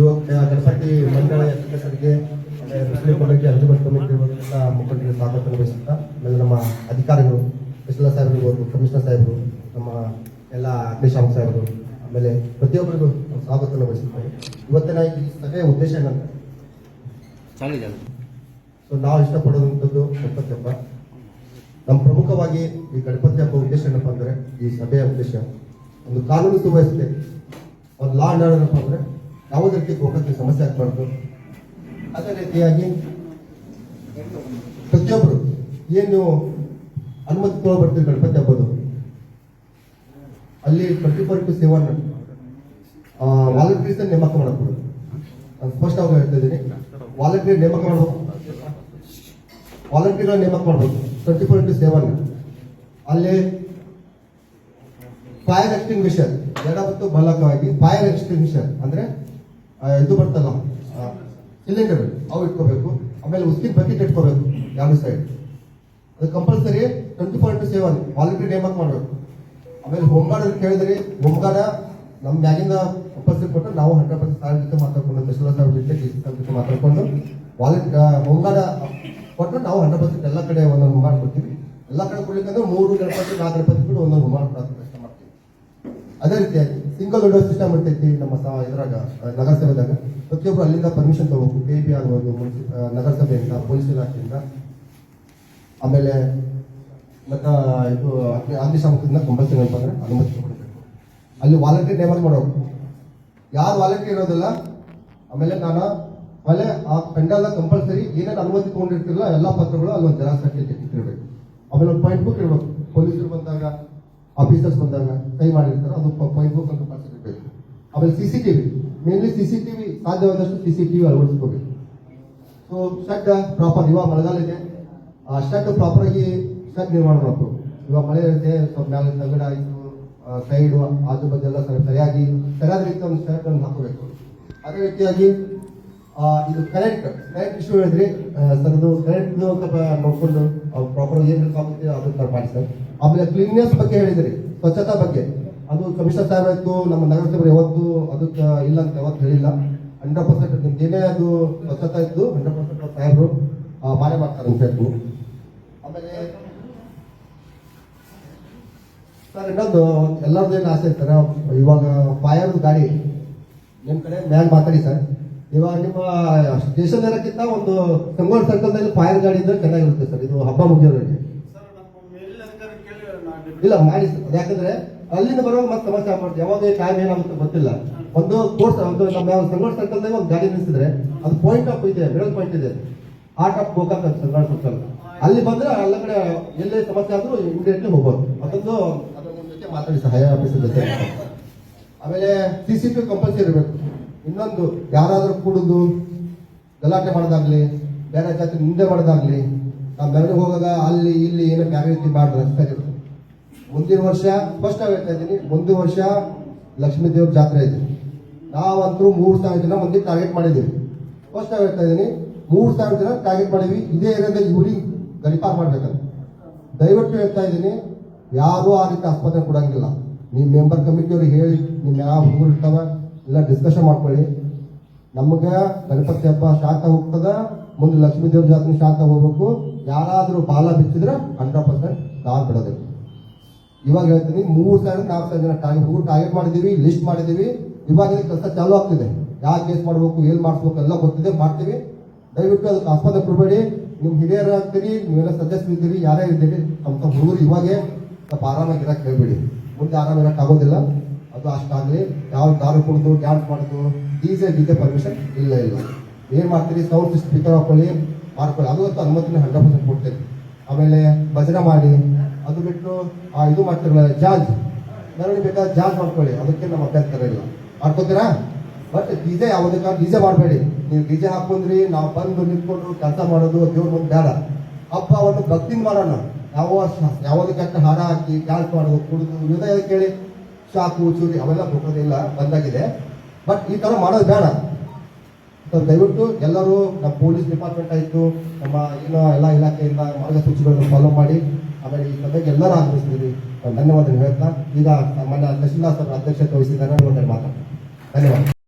ಯುವ ಗಣಪತಿ ಮಂಡಳ ಸದಸ್ಯರಿಗೆ ಮುಸ್ಲಿಂ ಕಮಿಟಿ ಅರ್ಜಿಬಲ್ ಕಮಿಟಿ ಎಲ್ಲ ಮುಖಂಡರಿಗೆ ಸ್ವಾಗತ ವಹಿಸುತ್ತಾ ಆಮೇಲೆ ನಮ್ಮ ಅಧಿಕಾರಿಗಳು ಕೃಷ್ಣ ಸಾಹೇಬರು ಕಮಿಷನರ್ ಸಾಹೇಬರು ನಮ್ಮ ಎಲ್ಲ ಅಗ್ನಿಶಾಮಕ ಸಾಹೇಬರು ಆಮೇಲೆ ಪ್ರತಿಯೊಬ್ಬರಿಗೂ ಸ್ವಾಗತ ವಹಿಸುತ್ತಾರೆ ಇವತ್ತಿನ ಈ ಸಭೆಯ ಉದ್ದೇಶ ಏನಂತ ಸೊ ನಾವು ಇಷ್ಟಪಡುವಂಥದ್ದು ಗಣಪತಿ ಹಬ್ಬ. ನಮ್ಮ ಪ್ರಮುಖವಾಗಿ ಈ ಗಣಪತಿ ಹಬ್ಬ ಉದ್ದೇಶ ಏನಪ್ಪ ಅಂದ್ರೆ ಈ ಸಭೆಯ ಉದ್ದೇಶ ಒಂದು ಕಾನೂನು ಸುವ್ಯವಸ್ಥೆ. ಒಂದು ಲಾ ಅಂಡ್ ಆರ್ಡರ್ ಏನಪ್ಪ ಅಂದ್ರೆ ಯಾವುದೇ ರೀತಿ ಗೋಕಕ್ಕೆ ಸಮಸ್ಯೆ ಆಗಬಾರ್ದು. ಅದೇ ರೀತಿಯಾಗಿ ಪ್ರತಿಯೊಬ್ಬರು ಏನು ಅನುಮತಿ ಬರ್ತೀವಿ ಗಣಪತಿ ಹಬ್ಬದು ಅಲ್ಲಿ twenty four to seven volunteers ನೇಮಕ ಮಾಡಬಹುದು. ನಾನು ಸ್ಪಷ್ಟವಾಗಿ ಹೇಳ್ತಾ ಇದ್ದೀನಿ. ವಾಲಂಟ್ರಿ ನೇಮಕ ಮಾಡಬಹುದು. ವಾಲಂಟಿಯರ್ ನೇಮಕ ಮಾಡಬಹುದು. ಟ್ವೆಂಟಿ ಫೋರ್ ಇಂಟು ಸೆವೆನ್ ಅಲ್ಲಿ ಫೈರ್ ಎಕ್ಸ್ಟಿಂಗ್ವಿಷರ್ ಎಡ ಮತ್ತು ಬಲಕವಾಗಿ ಫೈರ್ ಎಕ್ಸ್ಟಿಂಗ್ವಿಷರ್ ಅಂದ್ರೆ ಇದು ಬರ್ತಲ್ಲ ಸಿಲಿಂಡರ್ ಅವು ಇಟ್ಕೋಬೇಕು ಆಮೇಲೆ ಉಸ್ಕಿನ ಬಕೆಟ್ ಇಟ್ಕೋಬೇಕು ಯಾವ ಸೈಡ್ ಅದು compulsory twenty four into seven day ನೇಮಕ ಮಾಡಬೇಕು ಆಮೇಲೆ ಹೋಮ್ಗಾರ್ಡ್ ಕೇಳಿದ್ರಿ ಹೋಮ್ಗಾರ್ಡ್ ನಮ್ಮ ಮ್ಯಾಗಿಂದ ಕಂಪಲ್ಸರಿ ಕೊಟ್ಟು ನಾವು ಹಂಡ್ರೆಡ್ ಪರ್ಸೆಂಟ್ ಸಾರ್ ಜೊತೆ ಮಾತಾಡ್ಕೊಂಡು ತಹಶೀಲ್ದಾರ್ ಸಾರ್ ಜೊತೆ ಜೊತೆ ಮಾತಾಡ್ಕೊಂಡು ವಾಲಂಟ್ ಹೋಮ್ಗಾರ್ಡ್ ಕೊಟ್ಟು ನಾವು ಹಂಡ್ರೆಡ್ ಪರ್ಸೆಂಟ್ ಎಲ್ಲ ಕಡೆ ಒಂದೊಂದು ಮಾಡ್ಕೊಡ್ತೀವಿ ಕೊಡ್ತೀವಿ ಎಲ್ಲ ಕಡೆ ಕೊಡ್ಲಿಕ್ಕೆ ಅಂದ್ರೆ ಮೂರು ಗಣಪತಿ ನಾಲ್ಕು ಗಣಪತಿ ಬಿಟ್ಟು ಒಂದೊಂದು ಮಾಡ್ತೀವಿ ಅದೇ ರೀತಿಯಾಗಿ ಸಿಂಗಲ್ ವಿಂಡೋ ಸಿಸ್ಟಮ್ ಇರ್ತೈತಿ ನಮ್ಮ ಸ ಇದ್ರಾಗ ನಗರಸಭೆದಾಗ ಪ್ರತಿಯೊಬ್ಬರು ಅಲ್ಲಿಂದ ಪರ್ಮಿಷನ್ ತಗೋಬೇಕು. ಕೆ ಪಿ ಆಗ್ಬೋದು ನಗರಸಭೆಯಿಂದ, ಪೊಲೀಸ್ ಇಲಾಖೆಯಿಂದ. ಆಮೇಲೆ ಮತ್ತು ಇದು, ಅಗ್ನಿ, ಅಗ್ನಿಶಾಮಕದಿಂದ ಕಂಪಲ್ಸರಿ ಅಂತಂದರೆ ಅನುಮತಿ ತಗೊಳ್ಬೇಕು. ಅಲ್ಲಿ ವಾಲಂಟಿಯರ್ ನೇಮಕ ಮಾಡಬೇಕು ಯಾರು ವಾಲಂಟಿಯರ್ ಇರೋದಿಲ್ಲ, ಆಮೇಲೆ ನಾನು ಆಮೇಲೆ ಆ ಪೆಂಡಲ್ನ ಕಂಪಲ್ಸರಿ ಏನೇನು ಅನುಮತಿ ತೊಗೊಂಡಿರ್ತಿರಲ್ಲ ಎಲ್ಲ ಪತ್ರಗಳು ಅಲ್ಲಿ ಒಂದು ಜೆರಾಕ್ಸ್ ಹಾಕಿ ಆಮೇಲೆ ಒಂದು ಪಾಯಿಂಟ್ ಬುಕ್ ಇರಬೇಕು ಪೊಲೀಸರು ಬಂದಾಗ ಆಫೀಸರ್ಸ್ ಬಂದಾಗ ಕೈ ಮಾಡಿರ್ತಾರೆ. ಅದು ಪಾಯಿಂಟ್ ಬುಕ್ ಅಂತ ಇರಬೇಕು ಆಮೇಲೆ C C TV mainly C C TV ಸಾಧ್ಯವಾದಷ್ಟು ಸಿ ಸಿ ಟಿವಿ ಅಳವಡಿಸ್ಕೋಬೇಕು. ಸೊ ಶೆಡ್ ಪ್ರಾಪರ್ ಇವಾಗ ಮಳೆಗಾಲ ಇದೆ ಆ ಶೆಡ್ ಪ್ರಾಪರ್ ಆಗಿ ಶೆಡ್ ನಿರ್ಮಾಣ ಮಾಡಬೇಕು. ಇವಾಗ ಮಳೆ ಇರುತ್ತೆ, ಸ್ವಲ್ಪ ಮೇಲೆ ತಗಡ ಆಯಿತು ಸೈಡು ಆಜು ಬಾಜು ಎಲ್ಲ ಸರಿ- ಸರಿಯಾಗಿ, ಸರಿಯಾದ ರೀತಿ ಒಂದು ಶೆಡ್ ಅನ್ನು ಹಾಕಬೇಕು. ಅದೇ ರೀತಿಯಾಗಿ ಇದು ಕರೆಂಟ್ ಕರೆಂಟ್ ಇಶ್ಯೂ ಹೇಳಿದ್ರಿ ಸರ್, ಅದು ಕರೆಂಟ್ ನೋಡ್ಕೊಂಡು ಪ್ರಾಪರ್ ಏನು ಬೇಕಾಗುತ್ತೆ ಅದನ್ನ ಮಾಡಿ ಸರ್. ಆಮೇಲೆ ಕ್ಲೀನ್ನೆಸ್ ಬಗ್ಗೆ ಹೇಳಿದ್ರಿ, ಸ್ವಚ್ಛತಾ ಬಗ್ಗೆ. ಅದು ಕಮಿಷನರ್ ಸಾಹೇಬ್ ಆಯಿತು, ನಮ್ಮ ನಗರಸಭೆ ಯಾವತ್ತು ಅದಕ್ಕೆ ಇಲ್ಲ ಅಂತ ಯಾವತ್ತು ಹೇಳಿಲ್ಲ. ಹಂಡ್ರೆಡ್ ಪರ್ಸೆಂಟ್ ನಿಮ್ದೇನೇ ಅದು ಸ್ವಚ್ಛತಾ ಇದ್ದು ಹಂಡ್ರೆಡ್ ಪರ್ಸೆಂಟ್ ಸಾಹೇಬರು ಮಾಡೇ ಮಾಡ್ತಾರೆ ಅಂತ ಹೇಳ್ತು ಆಮೇಲೆ, ಸರ್, ಇನ್ನೊಂದು, ಎಲ್ಲರದ್ದು ಏನು ಆಸೆ ಇರ್ತಾರೆ, ಇವಾಗ ಫೈರ್ ಗಾಡಿ ನಿಮ್ಮ ಕಡೆ ಮ್ಯಾಲ್ ಮಾತಾಡಿ ಸರ್. ಇವಾಗ ನಿಮ್ಮ ಸ್ಟೇಷನ್ ಇರೋಕ್ಕಿಂತ ಒಂದು ಸಂಗೋಳ್ ಸರ್ಕಲ್ದಲ್ಲಿ ಫೈರ್ ಗಾಡಿ ಇದ್ರೆ ಚೆನ್ನಾಗಿರುತ್ತೆ ಸರ್. ಇದು ಹಬ್ಬ ಮುಗಿಯೋರಿಗೆ ಇಲ್ಲ ಮಾಡಿ ಸರ್. ಯಾಕಂದ್ರೆ ಅಲ್ಲಿಂದ ಬರುವಾಗ ಮತ್ತೆ ಸಮಸ್ಯೆ ಆಗ್ಬಾರ್ದು ಯಾವಾಗ ಟೈಮ್ ಏನಾಗುತ್ತೆ ಗೊತ್ತಿಲ್ಲ. ಒಂದು ಕೋರ್ಸ್ ಒಂದು ನಮ್ಮ ಸಂಗೋಳ್ ಸರ್ಕಲ್ದಾಗ ಒಂದು ಗಾಡಿ ನಿಲ್ಲಿಸಿದ್ರೆ ಅದು ಪಾಯಿಂಟ್ ಆಫ್ ಇದೆ ಮಿಡಲ್ ಪಾಯಿಂಟ್ ಇದೆ. ಆರ್ಟ್ ಆಫ್ ಗೋಕಾಕ್ ಅಂತ ಸಂಗೋಳ್ ಸರ್ಕಲ್. ಅಲ್ಲಿ ಬಂದ್ರೆ ಎಲ್ಲ ಕಡೆ ಎಲ್ಲೇ ಸಮಸ್ಯೆ ಆದ್ರೂ ಇಮಿಡಿಯೇಟ್ಲಿ ಹೋಗ್ಬೋದು. ಮತ್ತೊಂದು ಜೊತೆ ಮಾತಾಡಿ ಸಹಾಯ ಆಫೀಸರ್ ಜೊತೆ. ಆಮೇಲೆ ಸಿ ಸಿ ಟಿ ಕಂಪಲ್ಸರಿ ಇರಬೇಕು. ಇನ್ನೊಂದು ಯಾರಾದರೂ ಕುಡಿದು ಗಲಾಟೆ ಮಾಡೋದಾಗ್ಲಿ, ಬೇರೆ ಜಾತಿ ಮುಂದೆ ಮಾಡೋದಾಗ್ಲಿ, ನಾವು ಮೆರವಣಿಗೆ ಹೋಗಾಗ ಅಲ್ಲಿ ಇಲ್ಲಿ ಏನೋ ಬೇರೆ ರೀತಿ ಮಾಡಿ ರಸ್ತೆ ಇರುತ್ತೆ ಮುಂದಿನ ವರ್ಷ ಫಸ್ಟ್ ನಾವು ಹೇಳ್ತಾ ಇದ್ದೀನಿ, ಮುಂದಿನ ವರ್ಷ ಲಕ್ಷ್ಮೀ ದೇವ್ರ ಜಾತ್ರೆ ಇದೆ. ನಾವಂತರೂ ಮೂರು ಸಾವಿರ ಜನ ಮಂದಿ ಟಾರ್ಗೆಟ್ ಮಾಡಿದ್ದೀವಿ. ಫಸ್ಟ್ ನಾವು ಹೇಳ್ತಾ ಇದ್ದೀನಿ, ಮೂರು ಸಾವಿರ ಜನ ಟಾರ್ಗೆಟ್ ಮಾಡಿದ್ವಿ. ಇದೇ ಏರಿಯಾದಲ್ಲಿ ಇವ್ರಿಗೆ ಗಡಿಪಾರ್ ಮಾಡ್ಬೇಕಂತ. ದಯವಿಟ್ಟು ಹೇಳ್ತಾ ಇದ್ದೀನಿ, ಯಾರೂ ಆ ರೀತಿ ಆಸ್ಪತ್ರೆ ಕೊಡಂಗಿಲ್ಲ. ನೀವು ಮೆಂಬರ್ ಕಮಿಟಿಯವ್ರಿಗೆ ಹೇಳಿ ನಿಮ್ಮ ಯಾವ ಹುಡುಗರು ಇರ್ತಾವ ಎಲ್ಲ ಡಿಸ್ಕಷನ್ ಮಾಡ್ಕೊಳ್ಳಿ. ನಮಗೆ ಗಣಪತಿ ಹಬ್ಬ ಶಾಂತ ಹೋಗ್ತದ, ಮುಂದೆ ಲಕ್ಷ್ಮೀ ದೇವ್ ಜಾತ್ರೆ ಶಾಂತ ಹೋಗ್ಬೇಕು. ಯಾರಾದರೂ ಬಾಲ ಬಿಚ್ಚಿದ್ರೆ ಹಂಡ್ರೆಡ್ ಪರ್ಸೆಂಟ್ ನಾವು ಬಿಡೋದಿಲ್ಲ. ಇವಾಗ ಹೇಳ್ತೀನಿ, ಮೂರು ಸಾವಿರ ನಾಲ್ಕು ಸಾವಿರ ಜನ ಟಾರ್ಗೆಟ್ ಟಾರ್ಗೆಟ್ ಮಾಡಿದ್ದೀವಿ ಲಿಸ್ಟ್ ಮಾಡಿದ್ದೀವಿ. ಇವಾಗ ಕೆಲಸ ಚಾಲೂ ಆಗ್ತಿದೆ. ಯಾವ ಕೇಸ್ ಮಾಡಬೇಕು, ಏನು ಮಾಡಿಸ್ಬೇಕು ಎಲ್ಲ ಗೊತ್ತಿದೆ, ಮಾಡ್ತೀವಿ. ದಯವಿಟ್ಟು ಅದಕ್ಕೆ ಆಸ್ಪತ್ರೆ ಕೊಡಬೇಡಿ ನಿಮ್ಮ ಹಿರಿಯರು ಆಗ್ತೀರಿ ನೀವೆಲ್ಲ ಸಜೆಸ್ಟ್ ಇದ್ದೀರಿ, ಯಾರೇ ಇದ್ದೀರಿ, ತಮ್ಮ ತಮ್ಮ ಹುಡುಗರು ಇವಾಗೆ ಸ್ವಲ್ಪ ಆರಾಮಾಗಿ ಇರಕ್ಕೆ ಹೇಳ್ಬೇಡಿ. ಮುಂದೆ ಆರಾಮ ಇರಕ್ಕೆ ಆಗೋದಿಲ್ಲ. ಅದು ಅಷ್ಟಾಗಲಿ ಯಾವ ದಾರು ಕುಡಿದು ಡ್ಯಾನ್ಸ್ ಮಾಡೋದು ಡಿಜೆ ಡಿಜೆ ಪರ್ಮಿಷನ್ ಇಲ್ಲ ಇಲ್ಲ. ಏನು ಮಾಡ್ತೀರಿ? ಸೌಂಡ್ ಸ್ಪೀಕರ್ ಹಾಕೊಳ್ಳಿ ಮಾಡ್ಕೊಳ್ಳಿ. ಅದು ಅನುಮತಿನ ಹಂಡ್ರೆಡ್ ಪರ್ಸೆಂಟ್ ಕೊಡ್ತೇನೆ. ಆಮೇಲೆ ಭಜನೆ ಮಾಡಿ, ಅದು ಬಿಟ್ಟು, ಆ ಇದು ಮಾಡ್ತಿರಲ್ಲ ಜಾಜ್ ಮೆರವಣಿಗೆ ಬೇಕಾದ ಜಾಜ್ ಮಾಡ್ಕೊಳ್ಳಿ. ಅದಕ್ಕೆ ನಮ್ಮ ಅಭ್ಯಂತರ ಇಲ್ಲ. ಮಾಡ್ಕೋತೀರಾ? ಬಟ್ ಡಿಜೆ ಯಾವುದಕ್ಕ? ಡಿಜೆ ಮಾಡಬೇಡಿ. ನೀವು ಡಿಜೆ ಹಾಕೊಂಡ್ರಿ, ನಾವು ಬಂದು ನಿಂತ್ಕೊಂಡು ಕೆಲಸ ಮಾಡೋದು, ದೇವ್ರ ಮುಂದೆ ಬೇಡ. ಹಬ್ಬ ಒಂದು ಭಕ್ತಿನ ಮಾಡೋಣ. ಯಾವ ಯಾವುದಕ್ಕೆ ಹಾಡ ಹಾಕಿ ಡ್ಯಾನ್ಸ್ ಮಾಡೋದು, ಕುಡಿದು ಹೃದಯ ಕೇಳಿ? ಶಾಕು ಚೂರಿ, ಅವೆಲ್ಲ ಮುಖೋದಿಲ್ಲ ಬಂದಾಗಿದೆ. ಬಟ್ ಈ ಥರ ಮಾಡೋದು ಬೇಡ. ದಯವಿಟ್ಟು ಎಲ್ಲರೂ ನಮ್ಮ ಪೊಲೀಸ್ ಡಿಪಾರ್ಟ್ಮೆಂಟ್ ಆಯಿತು, ನಮ್ಮ ಏನೋ ಎಲ್ಲ ಇಲಾಖೆಯಿಂದ ಮಾರ್ಗಸೂಚಿಗಳನ್ನು ಫಾಲೋ ಮಾಡಿ. ಆಮೇಲೆ ಈ ಸಭೆಗೆ ಎಲ್ಲರೂ ಆಗ್ರಹಿಸ್ತೀವಿ ಧನ್ಯವಾದ ಹೇಳ್ತಾ, ಈಗ ನಮ್ಮನ್ನ ತಹಶೀಲ್ದಾರ್ ಸರ್ ಅಧ್ಯಕ್ಷತೆ ವಹಿಸಿದ್ದಾರೆ ಮಾತಾಡ್ತೀನಿ. ಧನ್ಯವಾದ.